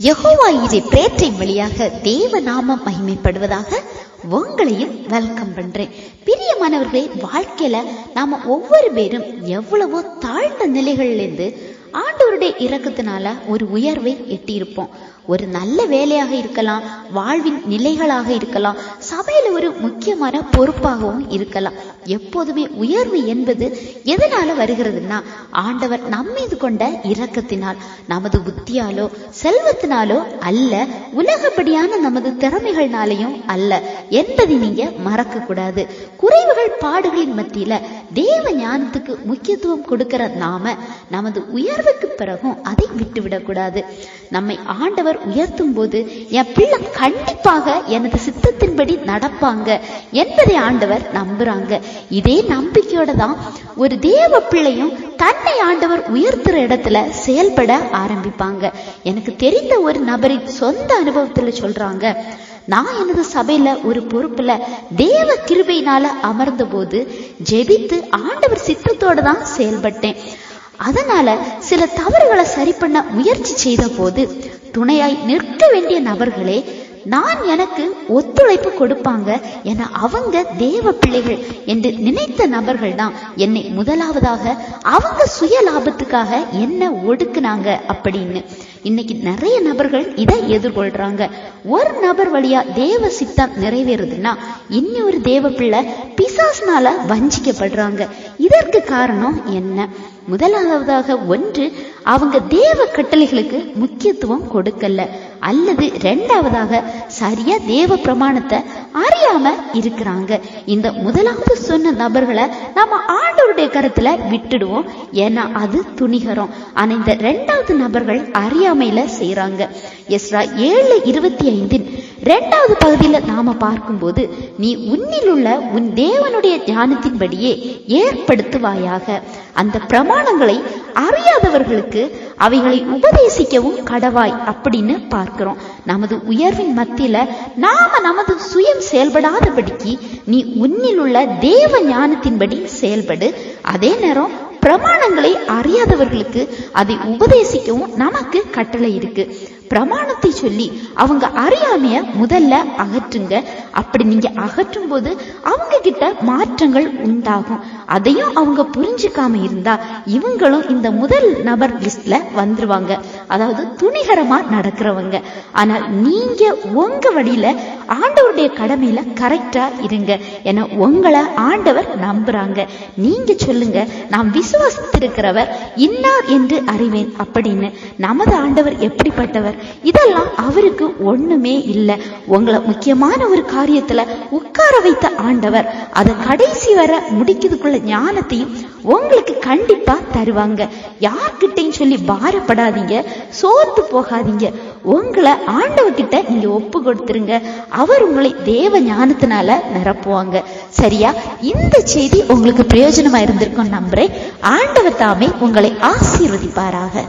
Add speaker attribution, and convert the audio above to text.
Speaker 1: யகோவா இதை பிரேற்றின் வழியாக தேவ நாமம் மகிமைப்படுவதாக உங்களையும் வெல்கம் பண்றேன். பிரியமானவர்களே வாழ்க்கையில நாம ஒவ்வொரு பேரும் எவ்வளவோ தாழ்ந்த நிலைகள்லேருந்து ஆண்டவருடைய இறக்கத்தினால ஒரு உயர்வை எட்டியிருப்போம். ஒரு நல்ல வேலையாக இருக்கலாம் வாழ்வின் நிலைகளாக இருக்கலாம் சபையில ஒரு முக்கியமான பொறுப்பாகவும் இருக்கலாம். எப்போதுமே உயர்வு என்பது எதனால வருகிறதுனா ஆண்டவர் நம்மீது கொண்ட இரக்கத்தினால் நமது புத்தியாலோ செல்வத்தினாலோ அல்ல உலகப்படியான நமது திறமைகள்னாலையும் அல்ல. என்பதை நீங்க மறக்க கூடாது குறைவுகள் பாடுகளின் மத்தியில தேவ ஞானத்துக்கு முக்கியத்துவம் கொடுக்கிற நாம நமது உயர்வுக்கு பிறகும் அதை விட்டுவிடக்கூடாது. நம்மை ஆண்டவர் உயர்த்தும் போது என் பிள்ளை கண்டிப்பாக எனது சித்தத்தின்படி நடப்பாங்க என்பதை ஆண்டவர் நம்புறாங்க. இதே நம்பிக்கையோட தான் ஒரு தேவ பிள்ளையும் தன்னை ஆண்டவர் உயர்த்துற இடத்துல செயல்பட ஆரம்பிப்பாங்க. எனக்கு தெரிந்த ஒரு நபரின் சொந்த அனுபவத்துல சொல்றாங்க நான் எனது சபையில ஒரு பொறுப்புல தேவ கிருபையினால அமர்ந்த போது ஜெபித்து ஆண்டவர் சித்தத்தோட தான் செயல்பட்டேன். அதனால சில தவறுகளை சரி பண்ண முயற்சி செய்த போது துணையாய் நிற்க வேண்டிய நபர்களே நான் எனக்கு ஒத்துழைப்பு கொடுப்பாங்க என அவங்க தேவ பிள்ளைகள் என்று நினைத்த நபர்கள் தான் என்னை முதலாவதாக அவங்க சுய லாபத்துக்காக என்ன ஒடுக்குனாங்க அப்படின்னு. இன்னைக்கு நிறைய நபர்கள் இதை எதிர்கொள்றாங்க. ஒரு நபர் வழியா தேவ சித்தம் நிறைவேறுதுன்னா இன்னொரு தேவ பிள்ளை பிசாஸ்னால வஞ்சிக்கப்படுறாங்க. இதற்கு காரணம் என்ன? முதலாவதாக ஒன்று அவங்க தேவ கட்டளைகளுக்கு முக்கியத்துவம் கொடுக்கல. அல்லது ரெண்டாவதாக சரியா தேவ பிரமாணத்தை அறியாம இருக்கிறாங்க. இந்த முதலாவது சொன்ன நபர்களை நம்ம ஆண்டவருடைய கருத்துல விட்டுடுவோம். ஏன்னா அது துணிகரம். ஆனா இந்த ரெண்டாவது நபர்கள் அறியாமையில செய்யறாங்க எஸ்ரா ஏழு இருபத்தி ஐந்தின் ரெண்டாவது பகுதியில நாம பார்க்கும்போது நீ உன்னில் உள்ள உன் தேவனுடைய ஞானத்தின்படியே ஏற்படுத்துவாயாக. அந்த பிரமாணங்களை அறியாதவர்களுக்கு அவைகளை உபதேசிக்கவும் கடவாய் அப்படின்னு பார்க்கிறோம். நமது உயர்வின் மத்தியில நாம நமது சுயம் செயல்படாதபடிக்கு நீ உன்னில் உள்ள தேவ ஞானத்தின்படி செயல்படு. அதே நேரம் பிரமாணங்களை அறியாதவர்களுக்கு அதை உபதேசிக்கவும் நமக்கு கட்டளை இருக்கு. பிரமாணத்தை சொல்லி அவங்க அறியாமைய முதல்ல அகற்றுங்க. அப்படி நீங்க அகற்றும் போது அவங்க கிட்ட மாற்றங்கள் உண்டாகும். அதையும் அவங்க புரிஞ்சுக்காம இருந்தா இவங்களும் இந்த முதல் நபர் லிஸ்ட்ல வந்துருவாங்க. அதாவது துணிகரமா நடக்கிறவங்க. ஆனால் நீங்க உங்க வழியில ஆண்டவருடைய கடமையில கரெக்டா இருங்க. ஏன்னா உங்களை ஆண்டவர் நம்புறாங்க. நீங்க சொல்லுங்க நாம் விசுவாசித்திருக்கிறவர் இன்னார் என்று அறிவேன். அப்படின்னு. நமது ஆண்டவர் எப்படிப்பட்டவர்? இதெல்லாம் அவருக்கு ஒண்ணுமே இல்லை. உங்களை முக்கியமான ஒரு காரியத்துல உட்கார வைத்த ஆண்டவர். அதை கடைசி வர முடிக்கிறதுக்குள்ள ஞானத்தையும் உங்களுக்கு கண்டிப்பா தருவாங்க. யார்கிட்டையும் சொல்லி பாரப்படாதீங்க. சோர்ந்து போகாதீங்க. உங்களை ஆண்டவர்கிட்ட நீங்க ஒப்பு கொடுத்துருங்க. அவர் உங்களை தேவ ஞானத்தினால நிரப்புவாங்க. சரியா? இந்த செய்தி உங்களுக்கு பிரயோஜனமா இருந்திருக்கும் நம்புறேன். ஆண்டவர் தாமே உங்களை ஆசீர்வதிப்பாராக.